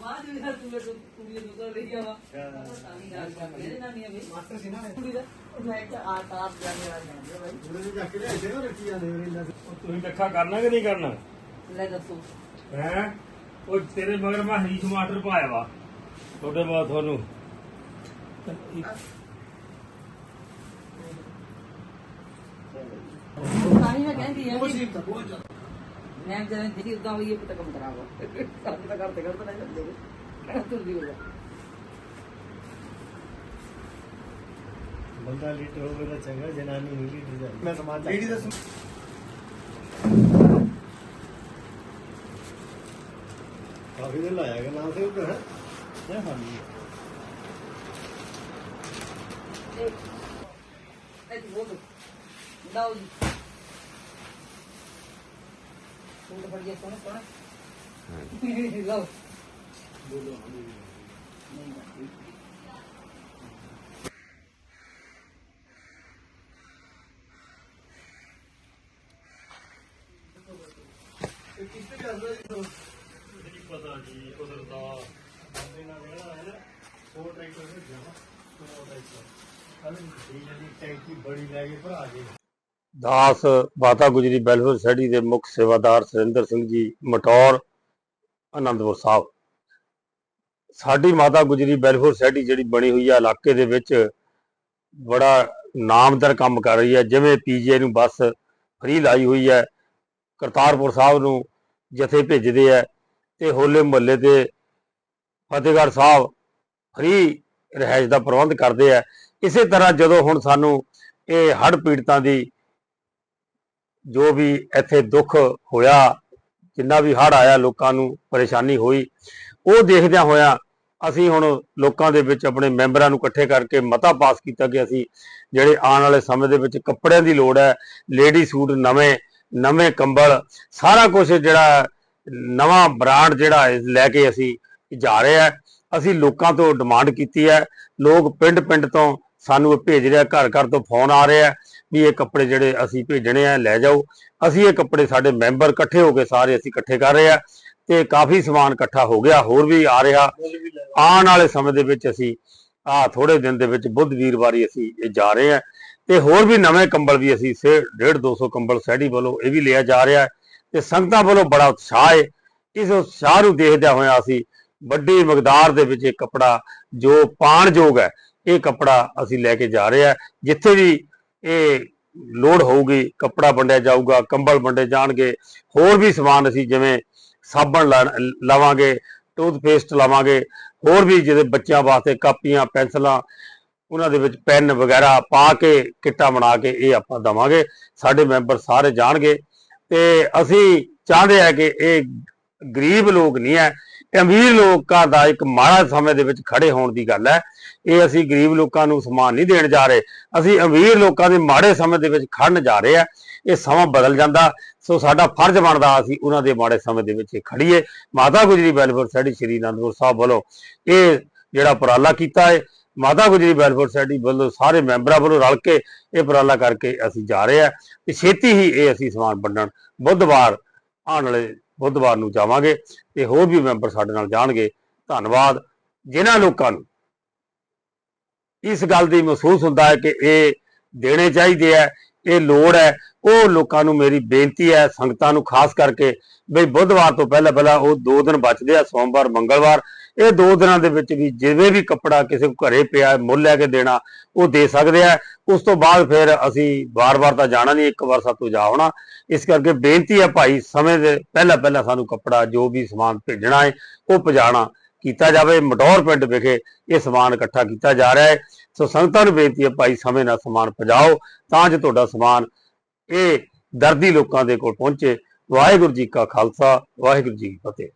ਬਾਅਦ ਵਿੱਚ ਹਰ ਤੂੰ ਤੂੰ ਤੂੰ ਵੀ ਦੁਕਾਨ ਲੈ ਗਿਆ ਵਾ ਤਾਂ ਨਹੀਂ ਗੱਲ ਕਰ ਇਹਦੇ ਨਾਲ ਨਹੀਂ ਆ ਬਈ। ਮਾਸਟਰ ਸੀ ਨਾ ਕੁੜੀ ਦਾ। ਮੈਂ ਕਿ ਆ ਤਾਪ ਜਾਣੇ ਵਾਲੀ ਆ ਬਈ। ਉਹਦੇ ਨੇ ਜਾ ਕੇ ਲਿਆਏ ਸੀ ਨਾ ਰੱਖੀ ਜਾਂਦੇ ਨੇ ਇਹਨਾਂ ਦੇ ਤੁਸੀਂ ਇਕੱਠਾ ਕਰਨਾ ਕਿ ਨਹੀਂ ਕਰਨਾ? ਲੈ ਦੱਸੋ। ਹੈ? ਉਹ ਤੇਰੇ ਮਗਰ ਮੈਂ ਹਰੀ ਟਮਾਟਰ ਪਾਇਆ ਵਾ। ਤੁਹਾਡੇ ਬਾਅਦ ਤੁਹਾਨੂੰ। ਤਾਂ ਹੀ ਮੈਂ ਕਹਿੰਦੀ ਆ ਉਹ ਕਿ ਸੀ ਤਾਂ ਬਹੁਤ ਜ਼ਿਆਦਾ। ਮੈਂ ਜਦੋਂ ਦੇਖੀ ਉਦਾਂ ਹੋਈ ਇਹ ਪਤਾ ਕੰਮ ਕਰਾਵਾ ਕੰਮ ਤਾਂ ਕਰਦੇ ਕਰਦੇ ਨਹੀਂ ਜਾਂਦੇ ਕਹਿੰਦਾ ਤੂੰ ਵੀ ਹੋ ਜਾ ਬੰਦਾ ਲੀਡਰ ਹੋਵੇ ਤਾਂ ਚੰਗਾ ਜਨਾਨੀ ਨਹੀਂ ਲੀਡਰ ਜਾਂਦੀ ਮੈਂ ਸਮਾਨ ਲੇਡੀ ਦਾ ਸਮ- ਕਾਫੀ ਦਿਨ ਲਾਇਆ ਕਿ ਨਾ ਸੇ ਉਹ ਹੈ ਇਹ ਹਾਂਜੀ ਇਹ ਤੂੰ ਬੋਲ ਲਾਓ ਜੀ ਤੂੰ ਤਾਂ ਬੜੀਆ ਸੋਹਣਾ ਸੋਹਣਾ। ਲਾਓ। ਇਹ ਕਿਸ ਤੇ ਚੱਲਦਾ ਜੀ ਉਹ? ਨਹੀਂ ਪਤਾ ਜੀ ਉਧਰ ਦਾ ਬੰਦੇ ਨਾਲ ਜਿਹੜਾ ਹੈ ਨਾ। ਸੋ ਟਰੈਕਟਰ ਦੇ ਜਮਾ ਸੋ ਟਰੈਕਟਰ। ਕੱਲ ਇਹ ਜਿਹੜੀ ਟੈਂਕੀ ਬੜੀ ਲੈ ਕੇ ਭਰਾ ਗਏ ਦਾਸ ਮਾਤਾ ਗੁਜਰੀ ਵੈਲਫੇਅਰ ਸੋਸਾਇਟੀ ਦੇ ਮੁੱਖ ਸੇਵਾਦਾਰ ਸੁਰਿੰਦਰ ਸਿੰਘ ਜੀ, ਮਟੌਰ, ਆਨੰਦਪੁਰ ਸਾਹਿਬ। ਸਾਡੀ ਮਾਤਾ ਗੁਜਰੀ ਵੈਲਫੇਅਰ ਸੋਸਾਇਟੀ ਜਿਹੜੀ ਬਣੀ ਹੋਈ ਹੈ ਇਲਾਕੇ ਦੇ ਵਿੱਚ ਬੜਾ ਨਾਮਦਰ ਕੰਮ ਕਰ ਰਹੀ ਹੈ ਜਿਵੇਂ ਪੀਜੀਆਈ ਨੂੰ ਬੱਸ ਫ੍ਰੀ ਲਾਈ ਹੋਈ ਹੈ ਕਰਤਾਰਪੁਰ ਸਾਹਿਬ ਨੂੰ ਜਥੇ ਭੇਜਦੇ ਆ ਤੇ ਹੋਲੇ ਮੁਹੱਲੇ ਤੇ ਫਤਿਹਗੜ੍ਹ ਸਾਹਿਬ ਫ੍ਰੀ ਰਿਹਾਇਸ਼ ਦਾ ਪ੍ਰਬੰਧ ਕਰਦੇ ਆ। ਇਸੇ ਤਰ੍ਹਾਂ ਜਦੋਂ ਹੁਣ ਸਾਨੂੰ ਇਹ ਹੜ੍ਹ ਪੀੜਤਾਂ ਦੀ ਜੋ ਵੀ ਇੱਥੇ ਦੁੱਖ ਹੋਇਆ, ਜਿੰਨਾ ਵੀ ਹੜ੍ਹ ਆਇਆ, ਲੋਕਾਂ ਨੂੰ ਪਰੇਸ਼ਾਨੀ ਹੋਈ, ਉਹ ਦੇਖਦਿਆਂ ਹੋਇਆਂ ਅਸੀਂ ਹੁਣ ਲੋਕਾਂ ਦੇ ਵਿੱਚ ਆਪਣੇ ਮੈਂਬਰਾਂ ਨੂੰ ਇਕੱਠੇ ਕਰਕੇ ਮਤਾ ਪਾਸ ਕੀਤਾ ਕਿ ਅਸੀਂ ਜਿਹੜੇ ਆਉਣ ਵਾਲੇ ਸਮੇਂ ਦੇ ਵਿੱਚ ਕੱਪੜਿਆਂ ਦੀ ਲੋੜ ਹੈ, ਲੇਡੀ ਸੂਟ ਨਵੇਂ ਨਵੇਂ ਕੰਬਲ, ਸਾਰਾ ਕੁਝ ਜਿਹੜਾ ਨਵਾਂ ਬ੍ਰਾਂਡ ਜਿਹੜਾ ਲੈ ਕੇ ਅਸੀਂ ਜਾ ਰਹੇ ਆ ਅਸੀਂ ਲੋਕਾਂ ਤੋਂ ਡਿਮਾਂਡ ਕੀਤੀ ਹੈ। ਲੋਕ ਪਿੰਡ ਪਿੰਡ ਤੋਂ ਸਾਨੂੰ ਭੇਜ ਰਿਹਾ ਘਰ ਘਰ ਤੋਂ ਫੋਨ ਆ ਰਿਹਾ ਵੀ ਇਹ ਕੱਪੜੇ ਜਿਹੜੇ ਅਸੀਂ ਭੇਜਣੇ ਆ, ਲੈ ਜਾਓ। ਅਸੀਂ ਇਹ ਕੱਪੜੇ ਸਾਡੇ ਮੈਂਬਰ ਇਕੱਠੇ ਹੋ ਕੇ ਸਾਰੇ ਅਸੀਂ ਇਕੱਠੇ ਕਰ ਰਹੇ ਆ ਤੇ ਕਾਫੀ ਸਮਾਨ ਇਕੱਠਾ ਹੋ ਗਿਆ, ਹੋਰ ਵੀ ਆ ਰਿਹਾ। ਆਉਣ ਵਾਲੇ ਸਮੇਂ ਦੇ ਵਿੱਚ ਅਸੀਂ ਆ ਥੋੜੇ ਦਿਨ ਦੇ ਵਿੱਚ ਬੁੱਧ ਵੀਰਵਾਰੀ ਅਸੀਂ ਇਹ ਜਾ ਰਹੇ ਆ। ਤੇ ਹੋਰ ਵੀ ਨਵੇਂ ਕੰਬਲ ਵੀ ਅਸੀਂ ਸੇ 1.5 200 ਕੰਬਲ ਸੈਡੀ ਵੱਲੋਂ ਇਹ ਵੀ ਲਿਆ ਜਾ ਰਿਹਾ ਹੈ। ਤੇ ਸੰਗਤਾਂ ਵੱਲੋਂ ਬੜਾ ਉਤਸ਼ਾਹ ਹੈ ਇਸ ਉਤਸ਼ਾਹ ਨੂੰ ਦੇਖਦਿਆਂ ਹੋਇਆਂ ਅਸੀਂ ਵੱਡੀ ਮਕਦਾਰ ਦੇ ਵਿੱਚ ਇਹ ਕੱਪੜਾ ਜੋ ਪਾਣਯੋਗ ਹੈ, ਇਹ ਕੱਪੜਾ ਅਸੀਂ ਲੈ ਕੇ ਜਾ ਰਹੇ ਆ। ਜਿੱਥੇ ਵੀ ਇਹ ਲੋੜ ਹੋਊਗੀ, ਕੱਪੜਾ ਵੰਡਿਆ ਜਾਊਗਾ, ਕੰਬਲ ਵੰਡੇ ਜਾਣਗੇ, ਹੋਰ ਵੀ ਸਮਾਨ ਅਸੀਂ ਜਿਵੇਂ ਸਾਬਣ ਲਾ- ਲਾਵਾਂਗੇ, ਟੂਥਪੇਸਟ ਲਾਵਾਂਗੇ, ਹੋਰ ਵੀ ਜਿਹਦੇ ਬੱਚਿਆਂ ਵਾਸਤੇ ਕਾਪੀਆਂ, ਪੈਨਸਲਾਂ, ਉਹਨਾਂ ਦੇ ਵਿੱਚ ਪੈਨ ਵਗੈਰਾ ਪਾ ਕੇ, ਕਿੱਟਾਂ ਬਣਾ ਕੇ ਇਹ ਆਪਾਂ ਦਵਾਂਗੇ, ਸਾਡੇ ਮੈਂਬਰ ਸਾਰੇ ਜਾਣਗੇ। ਤੇ ਅਸੀਂ ਚਾਹੁੰਦੇ ਆ ਕਿ ਇਹ ਗਰੀਬ ਲੋਕ ਨਹੀਂ ਹੈ ਅਮੀਰ ਲੋਕਾਂ ਦਾ ਇੱਕ ਮਾੜਾ ਸਮੇਂ ਦੇ ਵਿੱਚ ਖੜੇ ਹੋਣ ਦੀ ਗੱਲ ਹੈ। ਇਹ ਅਸੀਂ ਗਰੀਬ ਲੋਕਾਂ ਨੂੰ ਸਮਾਨ ਨਹੀਂ ਦੇਣ ਜਾ ਰਹੇ। ਅਸੀਂ ਅਮੀਰ ਲੋਕਾਂ ਦੇ ਮਾੜੇ ਸਮੇਂ ਦੇ ਵਿੱਚ ਖੜਨ ਜਾ ਰਹੇ ਆ ਇਹ ਸਮਾਂ ਬਦਲ ਜਾਂਦਾ। ਸੋ ਸਾਡਾ ਫਰਜ਼ ਬਣਦਾ ਅਸੀਂ ਉਹਨਾਂ ਦੇ ਮਾੜੇ ਸਮੇਂ ਦੇ ਵਿੱਚ ਖੜੀਏ ਮਾਤਾ ਗੁਜਰੀ ਵੈਲਫੇਅਰ ਸੋਸਾਇਟੀ ਸ਼੍ਰੀ ਅਨੰਦਪੁਰ ਸਾਹਿਬ ਵੱਲੋਂ ਇਹ ਜਿਹੜਾ ਉਪਰਾਲਾ ਕੀਤਾ ਹੈ, ਮਾਤਾ ਗੁਜਰੀ ਵੈਲਫੇਅਰ ਸੋਸਾਇਟੀ ਵੱਲੋਂ ਸਾਰੇ ਮੈਂਬਰਾਂ ਵੱਲੋਂ ਰਲ ਕੇ ਇਹ ਉਪਰਾਲਾ ਕਰਕੇ ਅਸੀਂ ਜਾ ਰਹੇ ਆ ਤੇ ਛੇਤੀ ਹੀ ਇਹ ਅਸੀਂ ਸਮਾਨ ਵੰਡਣ ਬੁੱਧਵਾਰ ਆਉਣ ਵਾਲੇ ਬੁੱਧਵਾਰ ਨੂੰ ਜਾਵਾਂਗੇ ਤੇ ਹੋਰ ਵੀ ਮੈਂਬਰ ਸਾਡੇ ਨਾਲ ਜਾਣਗੇ। ਧੰਨਵਾਦ ਜਿਨ੍ਹਾਂ ਲੋਕਾਂ ਨੂੰ। ਇਸ ਗੱਲ ਦੀ ਮਹਿਸੂਸ ਹੁੰਦਾ ਹੈ ਕਿ ਇਹ ਦੇਣੇ ਚਾਹੀਦੇ ਹੈ, ਇਹ ਲੋੜ ਹੈ। ਉਹ ਲੋਕਾਂ ਨੂੰ ਮੇਰੀ ਬੇਨਤੀ ਹੈ, ਸੰਗਤਾਂ ਨੂੰ, ਖਾਸ ਕਰਕੇ ਬਈ ਬੁੱਧਵਾਰ ਤੋਂ ਪਹਿਲਾਂ ਪਹਿਲਾਂ ਉਹ ਦੋ ਦਿਨ ਬਚਦੇ ਆ, ਸੋਮਵਾਰ, ਮੰਗਲਵਾਰ। ਇਹ ਦੋ ਦਿਨਾਂ ਦੇ ਵਿੱਚ ਵੀ ਜਿਵੇਂ ਵੀ ਕੱਪੜਾ ਕਿਸੇ ਕੋ ਘਰੇ ਪਿਆ, ਮੁੱਲ ਲੈ ਕੇ ਦੇਣਾ, ਉਹ ਦੇ ਸਕਦੇ ਆ। ਉਸ ਤੋਂ ਬਾਅਦ ਫਿਰ ਅਸੀਂ ਵਾਰ-ਵਾਰ ਤਾਂ ਜਾਣਾ ਨਹੀਂ, ਇੱਕ ਵਾਰ ਸਾਤੋਂ ਜਾ ਹੋਣਾ ਇਸ ਕਰਕੇ ਬੇਨਤੀ ਹੈ ਭਾਈ, ਸਮੇਂ ਦੇ ਪਹਿਲਾਂ ਪਹਿਲਾਂ ਸਾਨੂੰ ਕੱਪੜਾ, ਜੋ ਵੀ ਸਮਾਨ ਭੇਜਣਾ ਹੈ ਉਹ ਪਜਾਣਾ। ਕੀਤਾ ਜਾਵੇ ਮਟੌਰ ਪਿੰਡ ਵਿਖੇ ਇਹ ਸਮਾਨ ਇਕੱਠਾ ਕੀਤਾ ਜਾ ਰਿਹਾ ਹੈ ਸੋ ਸੰਗਤਾਂ ਨੂੰ ਬੇਨਤੀ ਹੈ ਭਾਈ, ਸਮੇਂ ਨਾਲ ਸਮਾਨ ਪਜਾਓ, ਤਾਂ ਜੋ ਤੁਹਾਡਾ ਸਮਾਨ ਇਹ ਦਰਦੀ ਲੋਕਾਂ ਦੇ ਕੋਲ ਪਹੁੰਚੇ। ਵਾਹਿਗੁਰੂ ਜੀ ਕਾ ਖਾਲਸਾ, ਵਾਹਿਗੁਰੂ ਜੀ ਕੀ ਫਤਿਹ।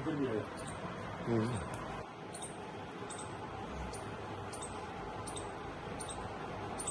ਇੱਧਰ ਵੀ ਆਇਆ